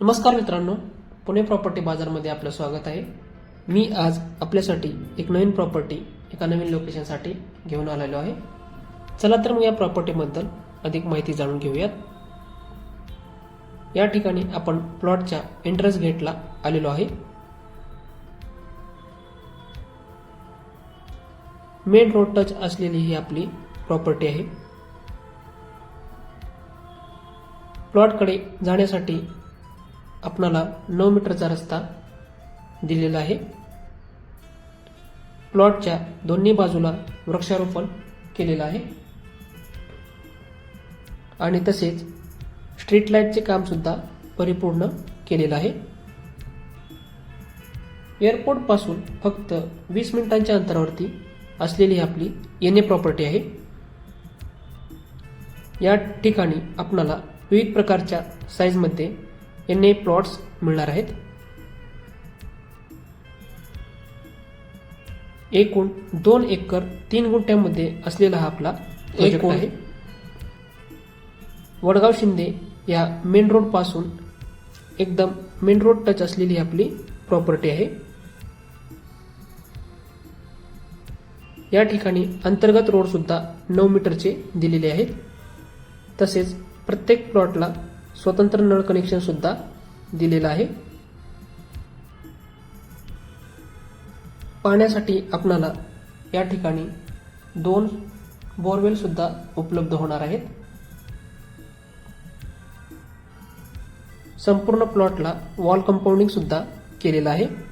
नमस्कार मित्रांनो पुणे प्रॉपर्टी बाजारमध्ये आपलं स्वागत आहे. मी आज आपल्यासाठी एक नवीन प्रॉपर्टी एका नवीन लोकेशनसाठी घेऊन आलेलो आहे. चला तर मग या प्रॉपर्टीबद्दल अधिक माहिती जाणून घेऊयात. या ठिकाणी आपण प्लॉटच्या एंट्रन्स गेटला आलेलो आहे. मेन रोड टच असलेली ही आपली प्रॉपर्टी आहे. प्लॉटकडे जाण्यासाठी आपणाला नऊ मीटरचा रस्ता दिलेला आहे. प्लॉटच्या दोन्ही बाजूला वृक्षारोपण केलेलं आहे. आणि तसेच स्ट्रीट लाईटचे कामसुद्धा परिपूर्ण केलेलं आहे. एअरपोर्टपासून फक्त वीस मिनिटांच्या अंतरावरती असलेली ही आपली एन ए प्रॉपर्टी आहे. या ठिकाणी आपणाला विविध प्रकारच्या साईजमध्ये ए प्लॉट्स मिळणार आहेत. एकूण दोन एकर तीन गुंठ्यामध्ये असलेला हा आपला प्रोजेक्ट आहे. वडगाव शिंदे या मेन रोडपासून एकदम मेन रोड टच असलेली आपली प्रॉपर्टी आहे. या ठिकाणी अंतर्गत रोड सुद्धा नऊ मीटरचे दिलेले आहेत. तसेच प्रत्येक प्लॉटला स्वतंत्र नळ कनेक्शन सुद्धा दिलेलं आहे. पाण्यासाठी आपणाला या ठिकाणी दोन बोरवेल सुद्धा उपलब्ध होणार आहेत. संपूर्ण प्लॉटला वॉल कंपाऊंडिंग सुद्धा केलेलं आहे.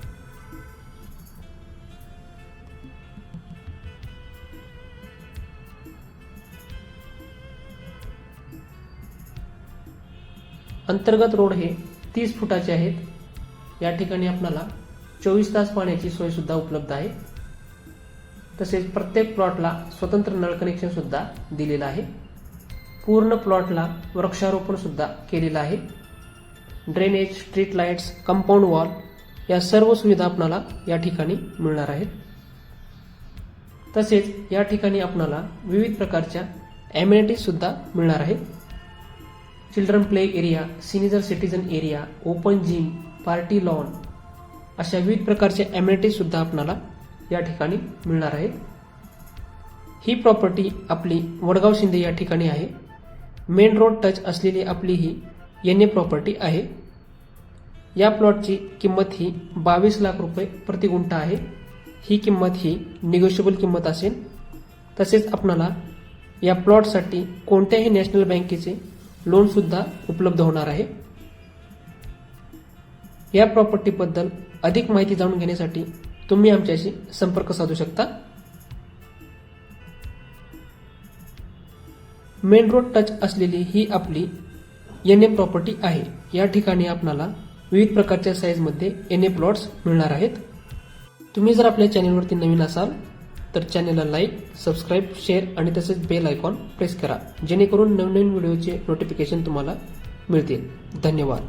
अंतर्गत रोड हे तीस फुटाचे आहेत. या ठिकाणी आपणाला चोवीस तास पाण्याची सोयसुद्धा उपलब्ध आहे. तसेच प्रत्येक प्लॉटला स्वतंत्र नळ कनेक्शनसुद्धा दिलेलं आहे. पूर्ण प्लॉटला वृक्षारोपणसुद्धा केलेलं आहे. Drainage street lights compound wall या सर्व सुविधा आपणाला या ठिकाणी मिळणार आहेत. तसेच या ठिकाणी आपणाला विविध प्रकारच्या ॲम्युनिटीज सुद्धा मिळणार आहेत. Children play area senior citizen area open gym party lawn अशा विविध प्रकारच्या ॲम्युनिटीज सुद्धा आपणाला या ठिकाणी मिळणार आहेत ही प्रॉपर्टी आपली वडगाव शिंदे या ठिकाणी आहे. मेन रोड टच असलेली आपली ही एन ए प्रॉपर्टी आहे. या प्लॉटची किंमत ही बावीस लाख रुपये प्रति गुंठा आहे. ही किंमत ही निगोशिएबल किंमत असेल. तसेच आपणाला या प्लॉटसाठी कोणत्याही नॅशनल बँकेचे लोनसुद्धा उपलब्ध होणार आहे. या प्रॉपर्टीबद्दल अधिक माहिती जाणून घेण्यासाठी तुम्ही आमच्याशी संपर्क साधू शकता. मेन रोड टच असलेली ही आपली एन ए प्रॉपर्टी आहे. या ठिकाणी आपणाला विविध प्रकारच्या साईजमध्ये एन ए प्लॉट्स मिळणार आहेत. तुम्ही जर आपल्या चॅनेलवरती नवीन असाल तर चॅनेलला लाईक सबस्क्राईब शेअर आणि तसेच बेल आयकॉन प्रेस करा. जेणेकरून नवनवीन व्हिडिओचे नोटिफिकेशन तुम्हाला मिळतील. धन्यवाद.